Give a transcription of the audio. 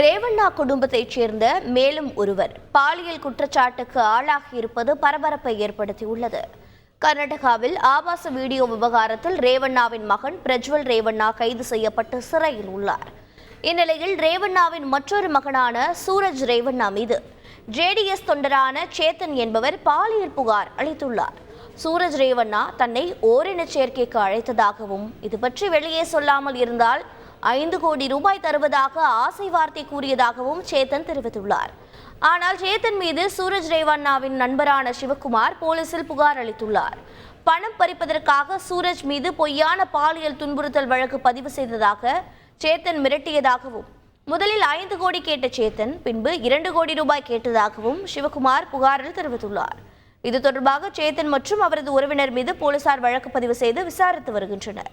ரேவண்ணா குடும்பத்தைச் சேர்ந்த மேலும் ஒருவர் பாலியல் குற்றச்சாட்டுக்கு ஆளாகியிருப்பது பரபரப்பை ஏற்படுத்தியுள்ளது. கர்நாடகாவில் ஆபாச வீடியோ விவகாரத்தில் ரேவண்ணாவின் மகன் பிரஜ்வல் ரேவண்ணா கைது செய்யப்பட்டு சிறையில் உள்ளார். இந்நிலையில் ரேவண்ணாவின் மற்றொரு மகனான சூரஜ் ரேவண்ணா மீது ஜேடிஎஸ் தொண்டரான சேத்தன் என்பவர் பாலியல் புகார் அளித்துள்ளார். சூரஜ் ரேவண்ணா தன்னை ஓரினச் சேர்க்கைக்கு அழைத்ததாகவும் இது பற்றி வெளியே சொல்லாமல் இருந்தால் ஐந்து கோடி ரூபாய் தருவதாக ஆசை வார்த்தை கூறியதாகவும் சேத்தன் தெரிவித்துள்ளார். ஆனால் சேத்தன் மீது சூரஜ் ரேவண்ணாவின் நண்பரான சிவகுமார் போலீசில் புகார் அளித்துள்ளார். பணம் பறிப்பதற்காக சூரஜ் மீது பொய்யான பாலியல் துன்புறுத்தல் வழக்கு பதிவு செய்ததாக சேத்தன் மிரட்டியதாகவும் முதலில் ஐந்து கோடி கேட்ட சேத்தன் பின்பு இரண்டு கோடி ரூபாய் கேட்டதாகவும் சிவகுமார் புகாரில் தெரிவித்துள்ளார். இது தொடர்பாக சேத்தன் மற்றும் அவரது உறவினர் மீது போலீசார் வழக்கு பதிவு செய்து விசாரித்து வருகின்றனர்.